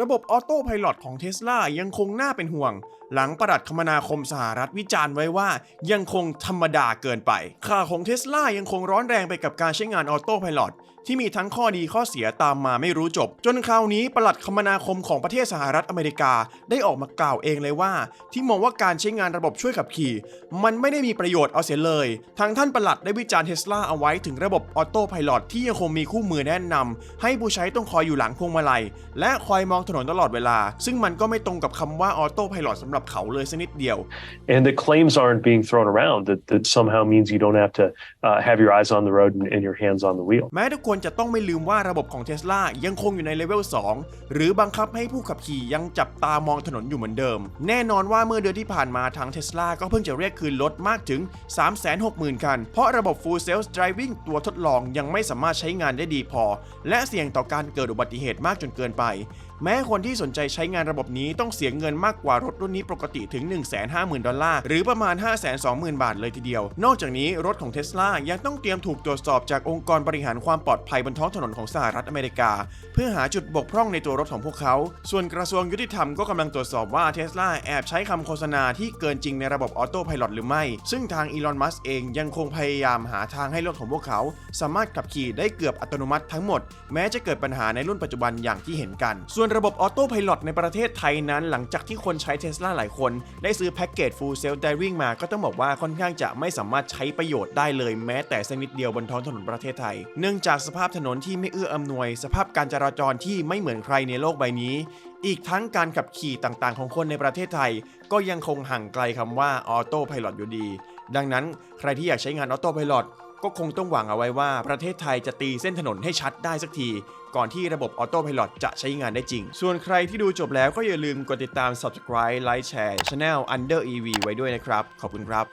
ระบบออโต้ไพลอตของเทสลายังคงน่าเป็นห่วง หลังประหลัดคมนาคมสหรัฐวิจารณ์ไว้ว่ายังคงธรรมดาเกินไปข่าวของเทสลายังคงร้อนแรงไปกับการใช้งานออโต้ไพลอตที่มีทั้งข้อดีข้อเสียตามมาไม่รู้จบ จนคราวนี้ประหลัดคมนาคมของประเทศสหรัฐอเมริกาได้ออกมากล่าวเองเลยว่า ที่มองว่าการใช้งานระบบช่วยขับขี่ มันไม่ได้มีประโยชน์เอาเสียเลยทางท่านประหลัดได้วิจารณ์เทสลาเอาไว้ถึงระบบออโต้ไพลอตที่ยังคงมีคู่มือแนะนำให้ผู้ใช้ต้องคอยอยู่หลังพวงมาลัย และคอยมองถนนตลอดเวลา ซึ่งมันก็ไม่ตรงกับคำว่าออโต้ไพลอตสำหรับเขาเลยสักนิดเดียว and the claims aren't being thrown around that, that somehow means you don't have to uh, have your eyes on the road and, and your hands on the wheel. แม้ทุกคนจะต้องไม่ลืมว่าระบบของ Tesla ยังคงอยู่ในเลเวล 2 หรือบังคับให้ผู้ขับขี่ยังจับตามองถนนอยู่เหมือนเดิม แน่นอนว่าเมื่อเดือนที่ผ่านมาทาง Tesla ก็เพิ่งจะเรียกคืนรถมากถึง 360,000 คัน เพราะระบบ Full Self Driving ตัวทดลองยังไม่สามารถใช้งานได้ดีพอ และเสี่ยงต่อการเกิดอุบัติเหตุมากจนเกินไป แม้ม้คนที่สนใจใช้งานระบบนี้ต้องเสียเงินมากกว่ารถรุ่นนี้ปกติถึง 150,000 ดอลลาร์ หรือประมาณ 520,000 บาทเลยทีเดียว นอกจากนี้รถของเท s l a ยังต้องเตรียมถูกตรวจสอบจากองค์กรบริหารความปลอดภัยบนท้องถนนของสหรัฐอเมริกา เพื่อหาจุดบกพร่องในตัวรถของพวกเขา ส่วนกระทรวงยุติธรรมก็กำลังตรวจสอบว่าเท s l a แอบใช้คำโฆษณาที่เกินจริงในระบบออโต้พลอตหรือไม่ ซึ่งทางอีลอน มัสเองยังคงพยายามหาทางให้รถของพวกเขา สามารถขับขี่ได้เกือบอัตโนมัติทั้งหมด แม้จะเกิดปัญหาในรุ่นปัจจุบันอย่างที่เห็นกัน ส่วนระบบออโต้ไพลอตในประเทศไทยนั้น หลังจากที่คนใช้เท s l a หลายคน ได้ซื้อแพ็กเกจ Full Self Driving มาก็ต้องบอกว่าค่อนข้างจะไม่สามารถใช้ประโยชน์ได้เลยแม้แต่สักนิดเดียวบนท้องถนนประเทศไทย เนื่องจากสภาพถนนที่ไม่เอื้ออำนวย สภาพการจราจรที่ไม่เหมือนใครในโลกใบนี้ อีกทั้งการขับขี่ต่างๆ ของคนในประเทศไทย ก็ยังคงห่างไกลคำว่าออโต้ไพลอตอยู่ดี ดังนั้นใครที่อยากใช้งานออโต้ไพลอต ก็คงต้องหวังเอาไว้ว่าประเทศไทยจะตีเส้นถนนให้ชัดได้สักที ก่อนที่ระบบออโต้พลอตจะใช้งานได้จริง ส่วนใครที่ดูจบแล้วก็อย่าลืมกดติดตาม subscribe ไลค์แชร์ channel Under EV ไว้ด้วยนะครับ ขอบคุณครับ